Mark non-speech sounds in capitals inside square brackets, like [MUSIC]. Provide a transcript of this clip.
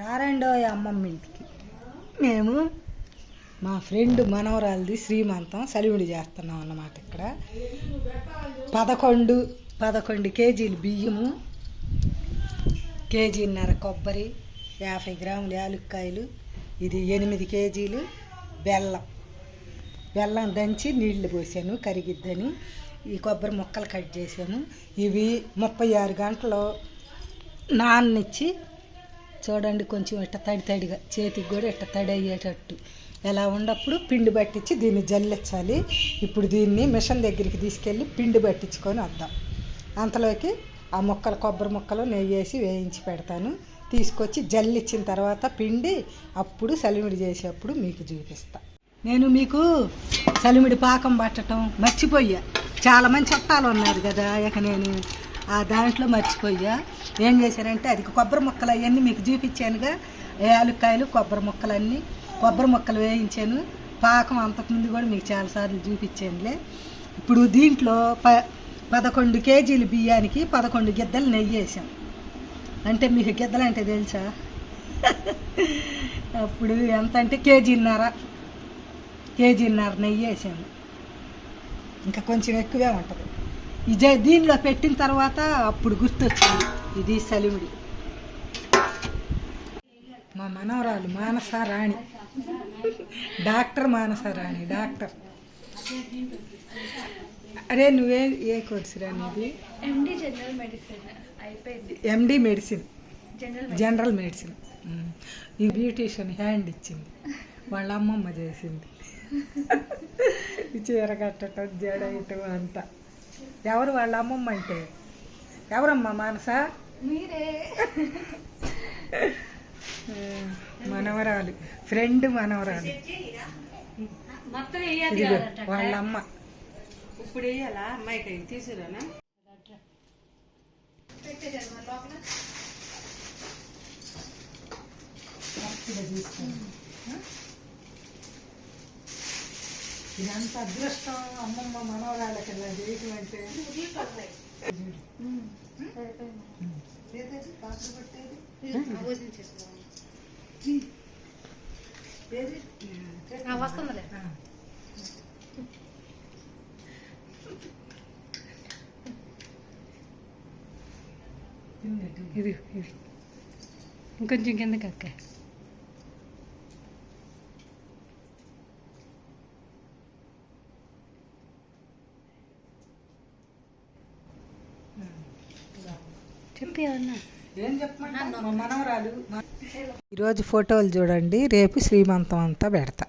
రారండో అమ్మమ్మ ఇంటికి. మేము మా ఫ్రెండ్ మనవరాలది శ్రీమంతం సలివిడి చేస్తున్నాం అన్నమాట ఇక్కడ. పదకొండు పదకొండు కేజీలు బియ్యము కేజీన్నర కొబ్బరి యాభై గ్రాములు యాలుక్కాయలు ఇది ఎనిమిది కేజీలు బెల్లం. బెల్లం దంచి నీళ్ళు పోసాను కరిగిద్దని. ఈ కొబ్బరి ముక్కలు కట్ చేసాము ఇవి ముప్పై ఆరు గంటలు నాన్నిచ్చి చూడండి కొంచెం ఇట్ట తడి తడిగా చేతికి కూడా ఇట్ట తడి అయ్యేటట్టు. ఎలా ఉన్నప్పుడు పిండి పట్టించి దీన్ని జల్లించాలి. ఇప్పుడు దీన్ని మిషన్ దగ్గరికి తీసుకెళ్ళి పిండి పట్టించుకొని వద్దాం. అంతలోకి ఆ ముక్కలు కొబ్బరి ముక్కలు నెయ్యి వేసి వేయించి పెడతాను. తీసుకొచ్చి జల్లిచ్చిన తర్వాత పిండి అప్పుడు సలిమిడి చేసేటప్పుడు మీకు చూపిస్తా. నేను మీకు సలిమిడి పాకం పట్టడం మర్చిపోయా. చాలా మంది చుట్టాలు ఉన్నారు కదా ఇక నేను ఆ దాంట్లో మర్చిపోయా. ఏం చేశారంటే అది కొబ్బరి ముక్కలు అవన్నీ మీకు చూపించానుగా. యాలుక్కాయలు కొబ్బరి ముక్కలన్నీ. కొబ్బరి ముక్కలు వేయించాను. పాకం అంతకుముందు కూడా మీకు చాలాసార్లు చూపించానులే. ఇప్పుడు దీంట్లో ప పదకొండు కేజీలు బియ్యానికి పదకొండు గిద్దలు నెయ్యి వేసాం అంటే మీకు గిద్దలు అంటే తెలుసా? [LAUGHS] అప్పుడు ఎంత అంటే కేజీన్నర. కేజీన్నర నెయ్యి వేసాము ఇంకా కొంచెం ఎక్కువే ఉంటుంది. ఇదే దీనిలో పెట్టిన తర్వాత అప్పుడు గుర్తొచ్చింది. ఇది సలిమిడి. మా మనవరాలు మానస రాణి. డాక్టర్ మానస రాణి డాక్టర్. అరే నువ్వే ఏ కోర్సు రాని ఇది ఎండి జనరల్ మెడిసిన్ అయిపోయింది. MD medicine general general medicine. ఈ బ్యూటీషియన్ హ్యాండ్ ఇచ్చింది. వాళ్ళ అమ్మమ్మ చేసింది. [LAUGHS] చీర కట్టడం జడయటం అంతా. ఎవరు వాళ్ళ అమ్మమ్మ అంటే? ఎవరమ్మా మానస? మీరే. మనవరాలు. ఫ్రెండ్ మనవరాలు. వాళ్ళ అమ్మ. ఇప్పుడు వేయాలా అమ్మాయికి తీసుకురానా? తీసుకోండి. ఇదంత అదృష్టం. అమ్మమ్మ మనవరాళ్ళకి ఇలా చేయటం అంటే. వస్తుందిలే. ఇది ఇది ఇంకొంచెం కిందకి అక్క. చెప్పి ఈరోజు ఫోటోలు చూడండి రేపు శ్రీమంతం అంతా పెడతా.